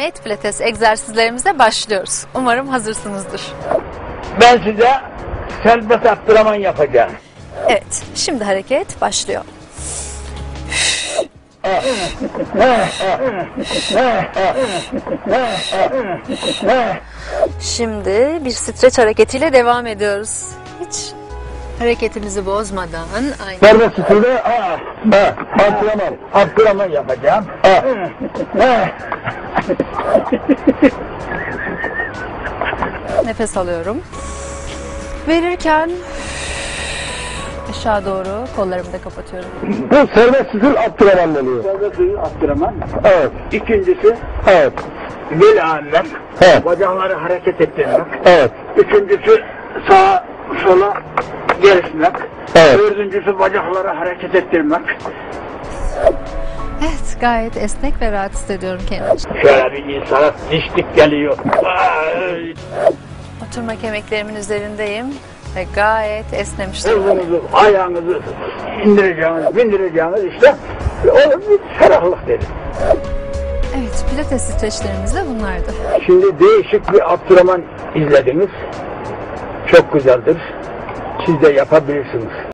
Net pilates egzersizlerimize başlıyoruz. Umarım hazırsınızdır. Ben size serbest antrenman yapacağım. Evet, şimdi hareket başlıyor. Şimdi bir streç hareketiyle devam ediyoruz. Hiç hareketimizi bozmadan aynı Serbest stilde ha, ha, antrenman, antrenman yapacağım. Ha, ha. nefes alıyorum. Verirken aşağı doğru kollarımı da kapatıyorum. Bu serbest stil antrenman oluyor. Serbest stil antrenman. Evet. İkincisi evet. bel ağırlık, evet. bacakları hareket ettirmek. Evet. Üçüncüsü sağa sola gerismek. Evet. Dördüncüsü bacakları hareket ettirmek. Evet, gayet esnek ve rahat hissediyorum kendimi. Şöyle bir insana dişlik geliyor. Ay, Oturma kemiklerimin üzerindeyim ve gayet esnemiş. Sırtınızı, ayağınızı indireceğiniz, bindireceğiniz işte o bir ferahlık dedim. Evet, pilates streçlerimiz de bunlardı. Şimdi değişik bir antrenman izlediniz. Çok güzeldir. Siz de yapabilirsiniz.